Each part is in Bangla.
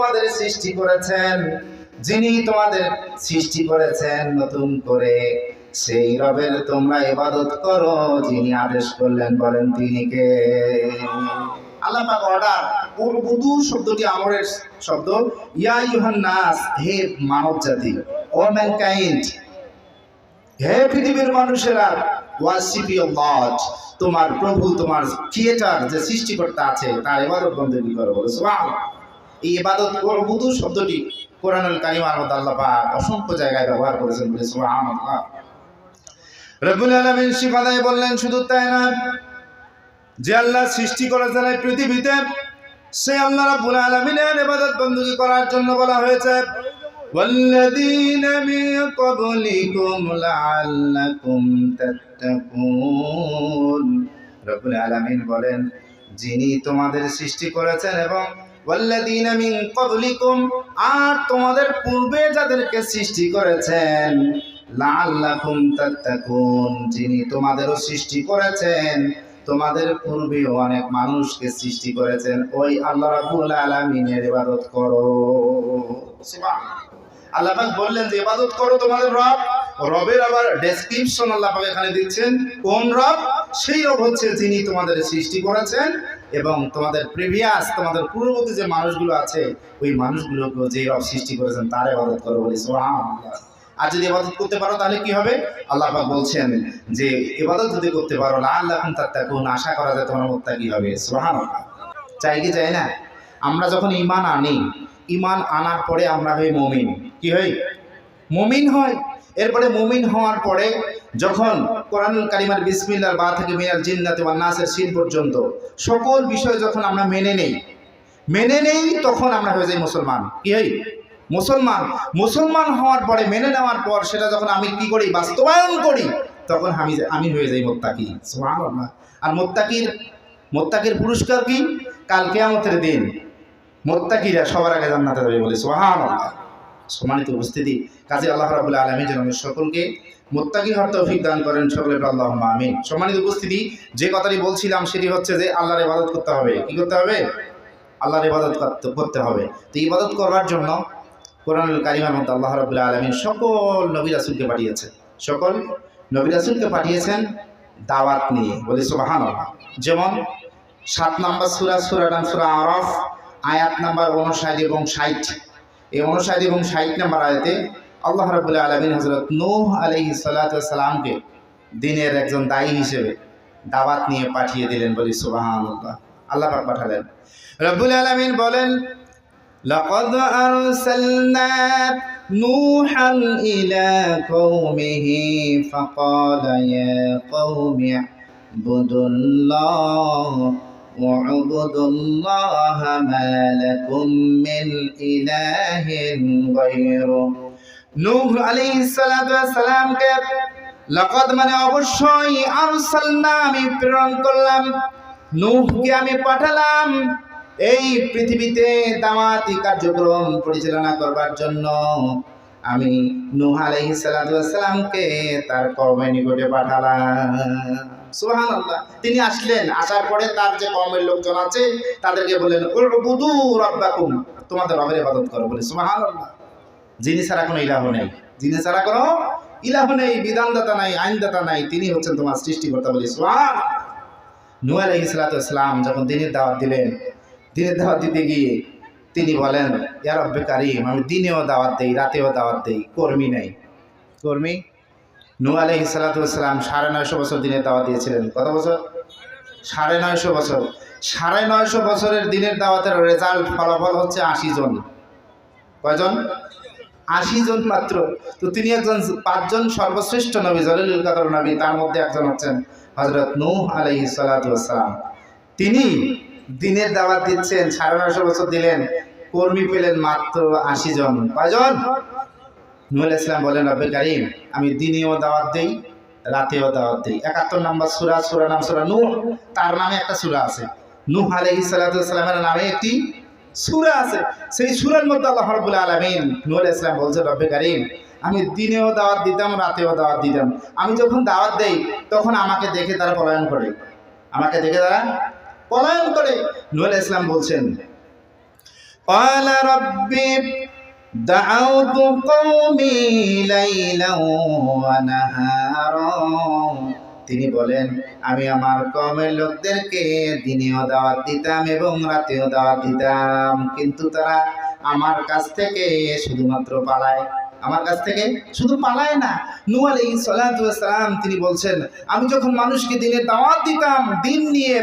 তোমাদের সৃষ্টি করেছেন। যিনি তোমাদের সৃষ্টি করেছেন নতুন করে, সেই রবের তোমরা ইবাদত করো, যিনি আদেশ করলেন বলেন তিনি কে? আল্লাহ অর্ডার উবুদু শব্দটি আমরের শব্দ। ইয়া নাস হে মানব জাতি, ও ম্যানকাইন্ড হে পৃথিবীর মানুষেরা গড তোমার প্রভু, তোমার ক্রিয়েটার যে সৃষ্টিকর্তা আছে, তার ইবাদত বন্দেগী করো সুবহানাল্লাহ। এই ইবাদত করবুদু শব্দটি কোরআনুল কারিমার মধ্যে আল্লাহ পাক অসংখ্য জায়গায় ব্যবহার করেছেন বলে সুবহানাল্লাহ রব্বুল আলামিন শিফাদায় বললেন শুধু তাই না যে আল্লাহ সৃষ্টি করেছেন এই পৃথিবীতে সে আল্লাহ রাব্বুল আলামিনের ইবাদত বন্দেগী করার জন্য বলা হয়েছে والذين من قبلكم لعلكم تتقون রব্বুল আলামিন বলেন যিনি তোমাদের সৃষ্টি করেছেন এবং ওয়াল্লাযীন মিন ক্বাবলিকুম আর তোমাদের পূর্বে যাদেরকে সৃষ্টি করেছেন, লাআল্লাকুম তাত্তাকুন, যিনি তোমাদেরও সৃষ্টি করেছেন, তোমাদের পূর্বেও অনেক মানুষকে সৃষ্টি করেছেন, ওই আল্লাহ রাব্বুল আলামিনের ইবাদত করো। আল্লাহ বললেন যে, ইবাদত করো তোমাদের রব, রবের আবার ডেসক্রিপশন আল্লাহ এখানে দিচ্ছেন, কোন রব? সেই রব হচ্ছে যিনি তোমাদের সৃষ্টি করেছেন এবং তোমাদের প্রিভিয়াস তোমাদের পূর্ববর্তী যে মানুষগুলো আছে, ওই মানুষগুলোকে যে রব সৃষ্টি করেছেন, তার ইবাদত করো বলি আর যদি ইবাদত করতে পারো, তাহলে কি হবে? আল্লাহ বলছেন যে, ইবাদত যদি করতে পারো, লাআল্লাকুম তাত্তাকুন, আশা করা যায় তোমার মুত্তাকি হবে? সুবহানাল্লাহ। চাই কি, চাই না? আমরা যখন ঈমান আনি ইমান আনার পরে আমরা হই মমিন। কি হই? মমিন হয় এরপরে মমিন হওয়ার পরে যখন কোরআনুল কারিমার বিসমিল্লার বা থেকে মিনাল জিন্নাতে বা নাসের সিন পর্যন্ত সকল বিষয় যখন আমরা মেনে নেই মেনে নেই তখন আমরা হয়ে যাই মুসলমান। কি হই মুসলমান। মুসলমান হওয়ার পরে মেনে নেওয়ার পর সেটা যখন আমি কি করি? বাস্তবায়ন করি, তখন আমি আমি হয়ে যাই মোত্তাকি। আর মোত্তাকির মোত্তাকির পুরস্কার কি? কাল কেয়ামতের দিন মোত্তাকিরা সবার আগে জান্নাতে যাবে বলে। সুবহানাল্লাহ। সম্মানিত উপস্থিতি। কাজী আল্লাহ রাবুল আলমী যেন সকলকে মোত্তাকি হওয়ার তৌফিক দান করেন সকলে আল্লাহ আমিন। সম্মানিত উপস্থিতি, যে কথাটি বলছিলাম সেটি হচ্ছে যে আল্লাহর ইবাদত করতে হবে। কি করতে হবে? আল্লাহর ইবাদত করতে- হবে। তো ইবাদত করবার জন্য কোরআনুল কারিমার মধ্যে আল্লাহ রাবুল আলমিন সকল নবী রাসুলকে পাঠিয়েছে সকল নবী রাসুলকে পাঠিয়েছেন দাওয়াত নিয়ে। বলি সুবাহান যেমন সাত নম্বর সুরা সুরা নাম সুরা আরফ, আয়াত নাম্বার উনষাট এবং ষাট। এই উনষাট এবং ষাট নাম্বার আয়াতে আল্লাহ রাবুল্লাহ আলমিন হজরত নূহ আলহি সাল্লাতামকে দিনের একজন দায়ী হিসেবে দাওয়াত নিয়ে পাঠিয়ে দিলেন বলি সুবাহান আল্লাহ আল্লাহ পাক পাঠালেন রব্বুল আলমিন বলেন لقد أرسلنا نوحا إلى قومه فقال يا قوم اعبدوا الله واعبدوا الله ما لكم من إله غيره নূহ আলাইহিস সালাতু মানে অবশ্যই আরসালনা, আমি প্রেরণ করলাম। নূহকে আমি পাঠালাম এই পৃথিবীতে দাওয়াতি কার্যক্রম পরিচালনা করবার জন্য। আমি নূহ আলাইহিস সালাতু সালামকে তার কওমের নিকটে পাঠালাম। সুবহানাল্লাহ। তিনি আসলেন, আসার পরে তার যে কওমের লোকজন আছে, তাদেরকে বললেন, উবুদু রাব্বাকুম। তোমাদের রবের ইবাদত করো বলে, সুবহানাল্লাহ। যিনি ছাড়া কোনো ইলাহ নেই। যিনি ছাড়া কোনো ইলাহ নেই বিধানদাতা নাই আইনদাতা নাই তিনি হচ্ছেন তোমার সৃষ্টিকর্তা বলি সুবহান নূহ আলাইহিস সালাতু ওয়াস সালাম যখন দিনের দাওয়াত দিলেন দিনের দাওয়াত দিতে গিয়ে তিনি বলেন ইয়া রব্বে কারিম আমি দিনেও দাওয়াত দেই রাতেও দাওয়াত দেই কর্মী নেই। কর্মী? নূ আলহি সালাতাম সাড়ে নয়শো বছর দিনের দাওয়াত দিয়েছিলেন। কত বছর? সাড়ে নয়শো বছর। সাড়ে নয়শো বছরের দিনের দাওয়াতের রেজাল্ট ফলাফল হচ্ছে আশি জন। কয়জন? আশি জন মাত্র। তো তিনি একজন পাঁচজন সর্বশ্রেষ্ঠ নবী, জলিলুল কাদর নবী, তার মধ্যে একজন হচ্ছেন হজরত নূহ আলহি সালাতাম তিনি দিনের দাওয়াত দিচ্ছেন, সাড়ে নয়শো বছর দিলেন, কর্মী পেলেন মাত্র আশি জন। কয়জন? নুহুল ইসলাম বলেন রব্বে কারিম, আমি দিনেও দাওয়াত দিই, রাতেও দাওয়াত দিই। একাত্তর নম্বর সুরা সুরা নাম সুরা নূহ, তার নামে একটা সুরা আছে। নূহ আলাইহিস সালামের নামে একটি সুরা আছে সেই সুরার মধ্যে আল্লাহ রাব্বুল আলামিন নুহুল ইসলাম বলছে রব্বে কারিম আমি দিনেও দাওয়াত দিতাম রাতেও দাওয়াত দিতাম আমি যখন দাওয়াত দেই তখন আমাকে দেখে তারা পলায়ন করে আমাকে দেখে তারা পলায়ন করে নুহুল ইসলাম বলছেন قال رب دعوت قومي ليلا ونهارا তিনি বলেন, আমি আমার কমের লোকদেরকে দিনেও দাওয়াত দিতাম এবং রাতেও দাওয়াত দিতাম। কিন্তু তারা আমার কাছ থেকে শুধুমাত্র পালায়। আমার কাছ থেকে শুধু পালায় না নূ আলাইহিস সালাম তিনি বলছেন, আমি যখন মানুষকে দিনে দাওয়াত দিতাম, দিন নিয়ে,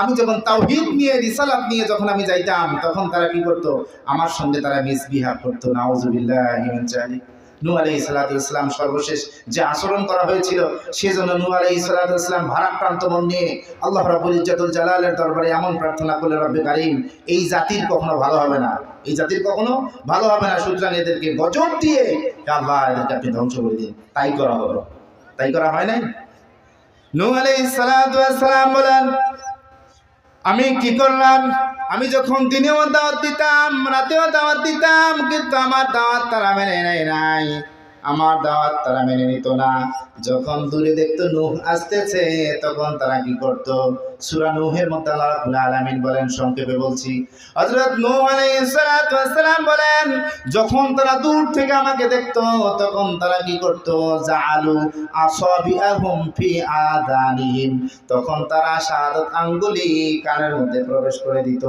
আমি যখন তাওহীদ নিয়ে, রিসালাত নিয়ে যখন আমি যাইতাম, তখন তারা কি করতো? আমার সঙ্গে তারা মিসবিহেভ করতো। নাউজুবিল্লাহি জালিক নূ আলাইহিস সালাতু ওয়াস সালাম সর্বশেষ যে আচরণ করা হয়েছিল, সেজন্য নূ আলাইহিস সালাতু ওয়াস সালাম ভারাক্রান্ত মন নিয়ে আল্লাহ রাব্বুল ইজ্জাতুল জালালের দরবারে এমন প্রার্থনা করলেন, রব্বে কারীম, এই জাতির কখনো ভালো হবে না। এই জাতির কখনো ভালো হবে না। সুতরাং এদেরকে গজব দিয়ে আল্লাহ, এদেরকে আপনি ধ্বংস করে দিন। তাই করা হলো তাই করা হয় নাই? নূহ আলাইহিস সালাতু ওয়াস বলেন আমি কি করলাম? আমি যখন দিনেও দাওয়াত দিতাম, রাতেও দাওয়াত দিতাম, কিন্তু আমার দাওয়াত তারা মেনে নেয় নাই। আমার দাওয়াত তারা মেনে নিত না। যখন দূরে দেখতো নূহ আসতেছে, তখন তারা কি করত? সূরা নূহের মধ্যে আলামিন বলেন, সংক্ষেপে বলছি। হযরত নূহ বলেন, যখন তারা দূর থেকে আমাকে দেখতো, তখন তারা কি করত? জাআলু আসাবিআহুম ফি আদানিহিম তখন তারা শাহাদাত আঙ্গুলি কানের মধ্যে প্রবেশ করে দিত।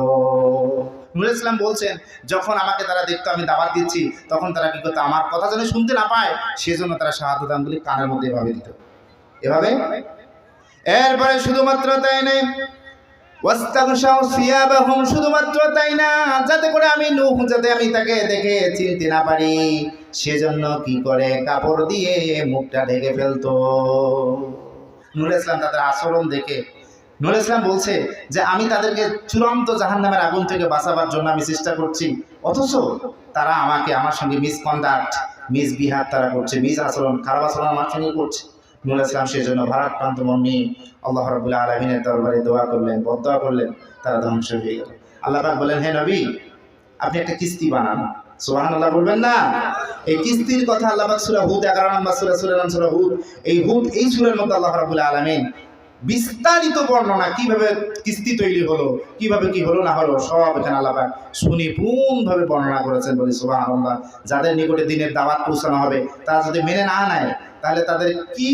নুরুল ইসলাম বলছেন, যখন আমাকে তারা দেখতো আমি দাওয়াত দিচ্ছি, তখন তারা কি করতো? আমার কথা যেন শুনতে না পায়, সেজন্য তারা শাহাদাত আঙ্গুলি কানের মধ্যে এভাবে দিত। এভাবে? এরপরে শুধুমাত্র তাই নেই শুধুমাত্র তাই না, যাতে করে আমি যাতে আমি তাকে দেখে চিনতে না পারি, সেজন্য কি করে? কাপড় দিয়ে মুখটা ঢেকে ফেলতো। নুর তাদের আচরণ দেখে নুর ইসলাম বলছে যে আমি তাদেরকে চূড়ান্ত জাহান্নামের আগুন থেকে বাঁচাবার জন্য আমি চেষ্টা করছি। অথচ তারা আমাকে আমার সঙ্গে মিসকন্ডাক্ট মিস বিহার তারা করছে মিস আচরণ খারাপ আচরণ আমার সঙ্গে করছে। নুর ইসলাম সেই জন্য ভারাক্রান্ত নিয়ে আল্লাহ রবুল্লাহ আলমিনের দরবারে দোয়া করলেন বদোয়া করলেন, তারা ধ্বংস হয়ে গেল। আল্লাহ পাক বলেন, হে নবী, আপনি একটা কিস্তি বানান। সোহান আল্লাহ বলবেন না? এই কিস্তির কথা আল্লাহ সূরা হুদ 11 নম্বর সূরা সূরা নাম সূরা হুদ। এই হুদ, এই সূরার মধ্যে আল্লাহ রাব্বুল আলামিন বিস্তারিত বর্ণনা, কীভাবে কিস্তি তৈরি হলো, কীভাবে কি হলো না হলো, সব এখানে আল্লাহ পাক সুনিপুণভাবে বর্ণনা করেছেন বলি সুবহানাল্লাহ। যাদের নিকটে দিনের দাওয়াত পৌঁছানো হবে, তারা যদি মেনে না নেয়, তাহলে তাদের কি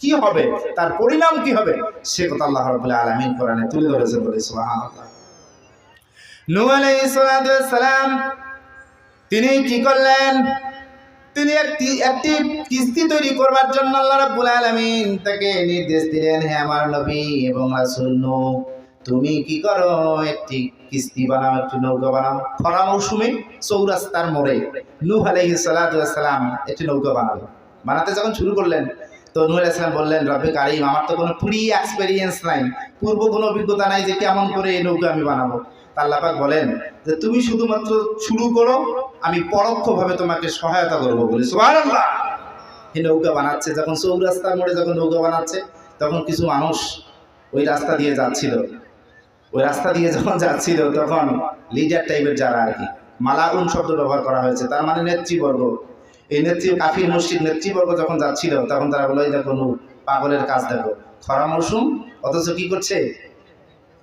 কি হবে, তার পরিণাম কি হবে, সে কথা আল্লাহ রাব্বুল আলামিন কোরআনে তুলে ধরেছেন বলি নূহ আলাইহিস সালাম, তিনি কি করলেন? তিনি একটি একটি কিস্তি তৈরি করবার জন্য আল্লাহ রাব্বুল আলামিন তাকে নির্দেশ দিলেন, হে আমার নবী এবং রাসূল তুমি কি করো? একটি কিস্তি বানাও, একটি নৌকা বানাও। খরা মৌসুমে চৌরাস্তার মোড়ে নূহ ওয়াস সালাম একটি নৌকা বানালো। বানাতে যখন শুরু করলেন, তো নূহ আলাইহিস সালাম বললেন, রব্বে কারিম, আমার তো কোনো প্রি এক্সপেরিয়েন্স নাই। পূর্ব কোনো অভিজ্ঞতা নাই যে কেমন করে এই নৌকা আমি বানাবো? তা আল্লাহ পাক বলেন যে তুমি শুধুমাত্র শুরু করো, আমি পরোক্ষভাবে তোমাকে সহায়তা করব বলে। সুবহানাল্লাহ! নৌকা বানাচ্ছে। যখন চৌরাস্তার মোড়ে যখন নৌকা বানাচ্ছে, তখন কিছু মানুষ ওই রাস্তা দিয়ে যাচ্ছিল। ওই রাস্তা দিয়ে যখন যাচ্ছিল, তখন লিডার টাইপের যারা আর কি, মালাউন শব্দ ব্যবহার করা হয়েছে। তার মানে নেতৃবর্গ। এই নেত্রী, কাফির মসজিদ নেতৃবর্গ যখন যাচ্ছিল, তখন তারা বলে "এই দেখো পাগলের কাজ দেখো। খরা মৌসুম অথচ কি করছে?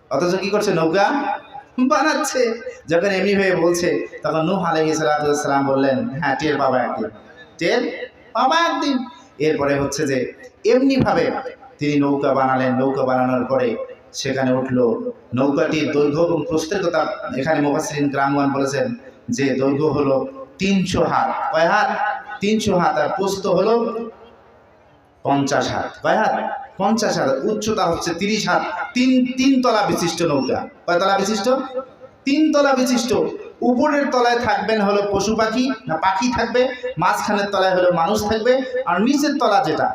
অথচ কি করছে নৌকা? বানাচ্ছে। যখন এমনি হয়ে বলছে, তখন নূহ আলাইহিস সালাম বললেন হ্যাঁ টের পাবা একদিন। টের পাবা একদিন। এরপরে হচ্ছে যে, এমনিভাবে তিনি নৌকা বানালেন। নৌকা বানানোর পরে সেখানে উঠল। নৌকাটির দৈর্ঘ্য এবং প্রস্থের কথা এখানে মুফাসসিরিন গ্রামগণ বলেছেন যে, দৈর্ঘ্য হলো তিনশো হাত। কয় হাত? তিনশো হাত। আর প্রস্থ হলো পঞ্চাশ হাত। কয় হাত? পঞ্চাশ হাত উচ্চতা হচ্ছে তিরিশ হাত, তিন তিন তলা বিশিষ্ট নৌকা। কয় তলা বিশিষ্ট? তিন তলা বিশিষ্ট। উপরের তলায় থাকবেন হলো পশু পাখি, না পাখি থাকবে, মাঝখানের তলায় হলো মানুষ থাকবে, আর নিচের তলা যেটা,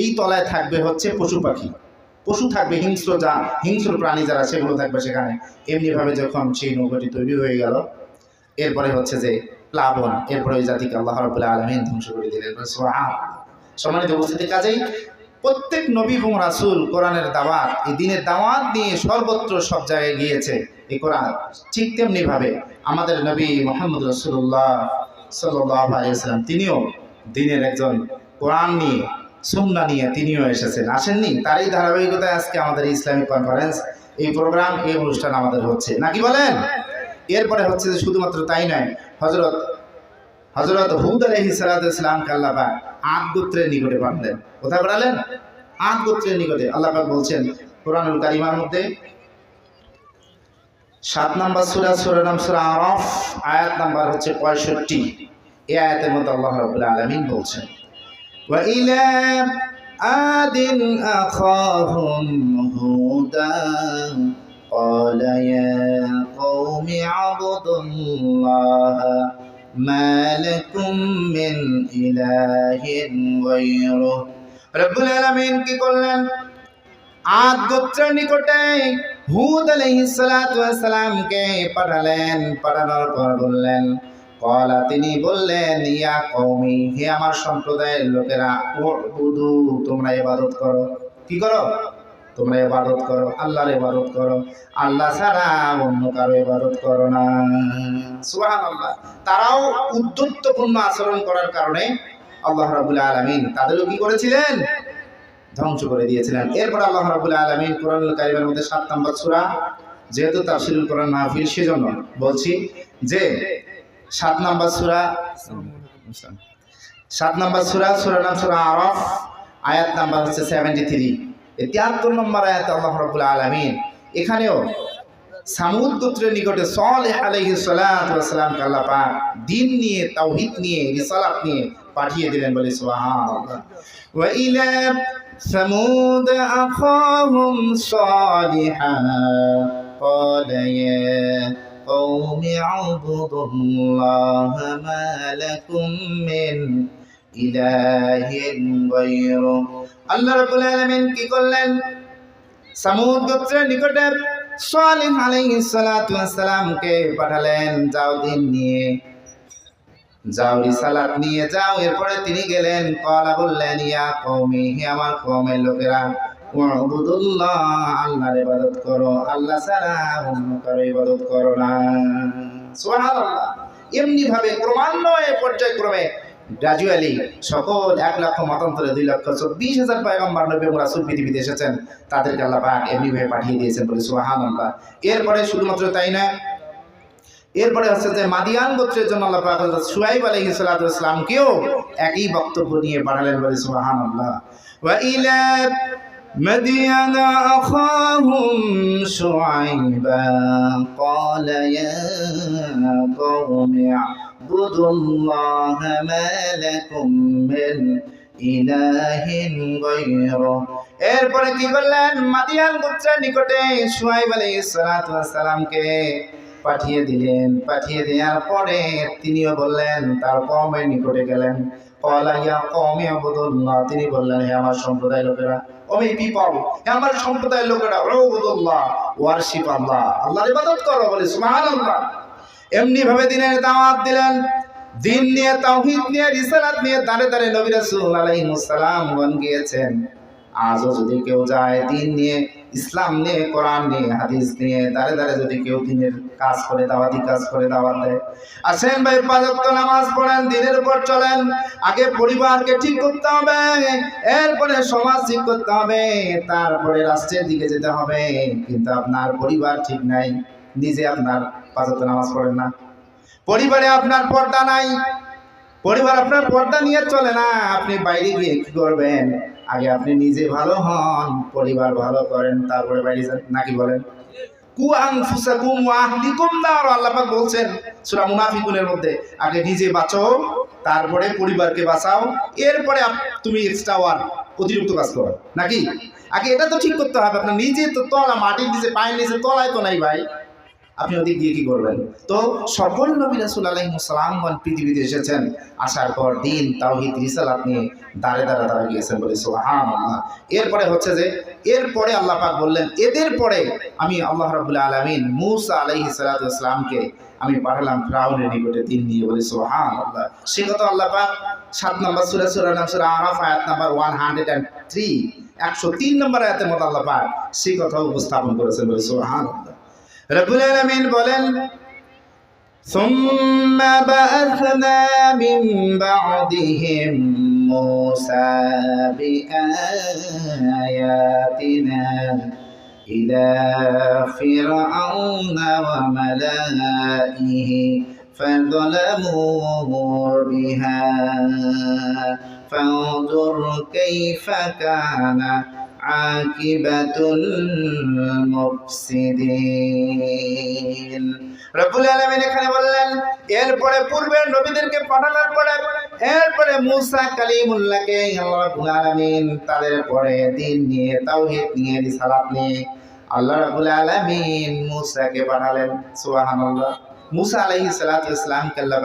এই তলায় থাকবে হচ্ছে পশু পাখি। পশু থাকবে, হিংস্র যা, হিংস্র প্রাণী যারা, সেগুলো থাকবে সেখানে। এমনিভাবে যখন সেই নৌকাটি তৈরি হয়ে গেল, এরপরে হচ্ছে যে প্লাবন, এরপরে ওই জাতিকে আল্লাহ রবুল্লাহ আলমিন ধ্বংস করে দিলেন। সম্মানিত উপস্থিতি কাজেই প্রত্যেক নবী এবং রাসুল কোরআনের দাওয়াত, এই দিনের দাওয়াত নিয়ে সর্বত্র সব জায়গায় গিয়েছে এই কোরআন। ঠিক তেমনি ভাবে আমাদের নবী মোহাম্মদ রসুল্লাহ সাল্লাহ আলিয়াল্লাম তিনিও দিনের একজন কোরআন নিয়ে সুন্না নিয়ে তিনিও এসেছেন। আসেননি? তারই ধারাবাহিকতায় আজকে আমাদের ইসলামিক কনফারেন্স এই প্রোগ্রাম এই অনুষ্ঠান আমাদের হচ্ছে। নাকি বলেন? এরপরে হচ্ছে যে শুধুমাত্র তাই নয় হজরত হজরত হুদ আলহি সালাতামকে আল্লাপাক আট গোত্রের নিকটে পাঠালেন কোথায় পাঠালেন আট গোত্রের নিকটে আল্লাপাক বলছেন কোরআনুল কারিমার মধ্যে সাত নাম্বার সুরা সুরা নাম সুরা আরফ আয়াত নাম্বার হচ্ছে পঁয়ষট্টি এই আয়াতের মধ্যে আল্লাহ রাবুল্লাহ আলমিন বলছেন وإلى عاد أخاهم هودا قال يا قوم اعبدوا الله ما لكم من إله غيره রব্বুল আলামিন কি করলেন আদ গোত্রের নিকটে হুদ আলাইহিস সালাতু ওয়াস সালামকে পাঠালেন পাঠানোর পর বললেন কলা তিনি বললেন ইয়া কওমি হে আমার সম্প্রদায়ের লোকেরা উবুদু তোমরা ইবাদত করো কি করো তোমরা ইবাদত করো, আল্লাহর এবারত করো। আল্লাহ ছাড়া অন্য কারও ইবাদত করো না। সুহান আল্লাহ তারাও উদ্যত্তপূর্ণ আচরণ করার কারণে আল্লাহ রাব্বুল আলামিন তাদেরও কি করেছিলেন? ধ্বংস করে দিয়েছিলেন। এরপর আল্লাহ রাব্বুল আলামিন কোরআনুল কারিমের মধ্যে সাত নম্বর সূরা, যেহেতু তাফসীরুল কোরআন মাহফিল, সেজন্য বলছি যে সাত নম্বর সুরা, সাত নম্বর সুরা সূরা নাম সূরা আরফ, আয়াত নাম্বার হচ্ছে সেভেন্টি থ্রি তিয়াত্তর নম্বর আয়াত আল্লাহ রাব্বুল আলামিন এখানেও সামুদ গোত্রের নিকটে সলেহ আলাইহি সালামকে আল্লাহ পাক দিন নিয়ে তাওহীদ নিয়ে রিসালাত নিয়ে পাঠিয়ে দিলেন বলে সুবহানাল্লাহ ওয়া ইলা ثمود أخاهم صالحا قال يا قوم اعبدوا الله ما لكم من কি করলেন? পাঠালেন, যাও দিন নিয়ে। যাও নিয়ে যাও, এরপরে তিনি গেলেন কলা বললেন, ইয়া কমে হে আমার কমে লোকেরা আল্লাহর ইবাদত করো, আল্লাহ ছাড়া ইবাদত করো না। এমনি ভাবে ক্রমান্বয়ে, পর্যায়ক্রমে গ্রাজুয়ালি সকল এক লক্ষ মতান্তরে দুই লক্ষ চব্বিশ হাজার পয়গম্বর নবী এবং রাসূল পৃথিবীতে এসেছেন তাদেরকে আল্লাহ পাক এমনিভাবে পাঠিয়ে দিয়েছেন বলে সুবহানাল্লাহ এরপরে শুধুমাত্র তাই না এরপরে হচ্ছে যে মাদিয়ান গোত্রের জন্য আল্লাহ পাক হযরত শুআইব আলাইহিস সালাতু ওয়াস সালামকেও একই বক্তব্য নিয়ে পাঠালেন বলে সুবহানাল্লাহ ওয়া ইলা مدين أخاهم شعيبا قال يا قوم اعبدوا الله ما لكم من إله غيره এরপরে কি করলেন মাদিয়ান গোত্রের নিকটে শুআইব আলাইহিস সালাতু ওয়াস সালামকে পাঠিয়ে দিলেন পাঠিয়ে দেওয়ার পরে তিনিও বললেন তার কমের নিকটে গেলেন কলাইয়া কমে আবুদুল্লাহ তিনি বললেন হে আমার সম্প্রদায় লোকেরা ওমি পিপল হে আমার সম্প্রদায়ের লোকেরা ও আবুদুল্লাহ ওয়ারশিপ আল্লাহ আল্লাহর ইবাদত করো বলে সুবহানাল্লাহ এমনি ভাবে দিনের দাওয়াত দিলেন। দিন নিয়ে, তাওহীদ নিয়ে, রিসালাত নিয়ে দাঁড়ে দাঁড়ে নবী রাসূল আলাইহিস সালাম গন গিয়েছেন। আজও যদি কেউ যায় দিন নিয়ে, ইসলাম নিয়ে, কোরআন নিয়ে, হাদিস নিয়ে, দাঁড়ে দাঁড়ে যদি কেউ দিনের কাজ করে, দাওয়াতি কাজ করে, দাওয়াত দেয়। আসেন ভাই পাঁচক্ত নামাজ পড়েন, দিনের উপর চলেন। আগে পরিবারকে ঠিক করতে হবে, এরপরে সমাজ ঠিক করতে হবে, তারপরে রাষ্ট্রের দিকে যেতে হবে। কিন্তু আপনার পরিবার ঠিক নাই, নিজে আপনার পাঁচক্ত নামাজ পড়েন না। পরিবারে আপনার পর্দা নাই। পরিবার আপনার পর্দা নিয়ে চলে না। আপনি বাইরে গিয়ে কি করবেন? আগে আপনি নিজে ভালো হন, পরিবার ভালো করেন, তারপরে বাইরে যান, নাকি বলেন? বলছেন মধ্যে, আগে নিজে তারপরে পরিবারকে বাঁচাও, এরপরে তুমি এক্সট্রা অতিরিক্ত নাকি? আগে এটা তো ঠিক করতে হবে, আপনার নিজে তো তলা, মাটির নিচে, পায়ের নিচে তলায় তো নাই ভাই। আপনি ওদিক দিয়ে কি করবেন? তো সকল নবী রাসুল আলাইহিসসালামগণ পৃথিবীতে এসেছেন। আসার পর দিন তাওহীদ রিসালাত নিয়ে দাঁড়ে দাঁড়ে দাঁড়া গিয়েছেন বলে সুবহানাল্লাহ। এরপরে হচ্ছে যে, এরপরে আল্লাহ পাক বললেন, এদের পরে আমি আল্লাহ রাব্বুল আলামিন মুসা আলাইহিস সালাতু ওয়াসসালামকে আমি পাঠালাম ফ্রাউনের নিকটে দিন নিয়ে বলে সুবহানাল্লাহ। সে কথা আল্লাহ পাক সাত নম্বর সূরা সূরা নাম সূরা আরাফ, আয়াত নাম্বার 103 103 নম্বর আয়াতের মধ্যে আল্লাহ পাক কথা উপস্থাপন করেছেন বলে সুবহানাল্লাহ। রব্বুল আলামিন বলেন ثم بعثنا من بعدهم موسى بآياتنا إلى فرعون وملائه فظلموا بها فانظر كيف كان আকিবাতুল মুফসিদিন। রব্বুল আলামিন এখানে বললেন, এরপরে পূর্বে নবীদেরকে পাঠানোর পরে, এরপরে মুসা কালিমুল্লাহকে আল্লাহ রাব্বুল আলামিন তাদের পরে দিন নিয়ে, তাওহীদ নিয়ে, রিসালাত নিয়ে আল্লাহ রাব্বুল আলামিন মুসাকে পাঠালেন। সুবহানাল্লাহ। মুসা আলাইহিস সালাতু ইসলামকে আল্লাহ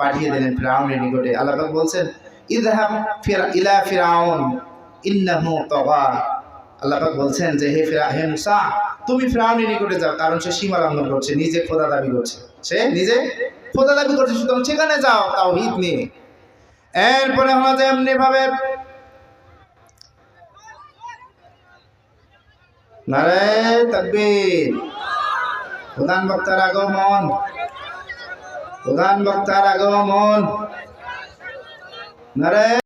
পাঠিয়ে দিলেন ফিরাউনের নিকটে। আল্লাহ বলছেন ইদহাব ইলা ফিরাউন, ইন্নাহু তাগা। আল্লাহ পাক বলছেন যে, হে ফিরা, হে মুসা, তুমি ফিরাউনের নিকটে যাও, কারণ সে সীমা লঙ্ঘন করছে, নিজে খোদা দাবি করছে। সে নিজে খোদা দাবি করছে, সুতরাং সেখানে যাও তাও হিত নিয়ে। এরপরে হলো যে এমনি ভাবে প্রধান বক্তার আগমন। প্রধান বক্তার আগমন। নারে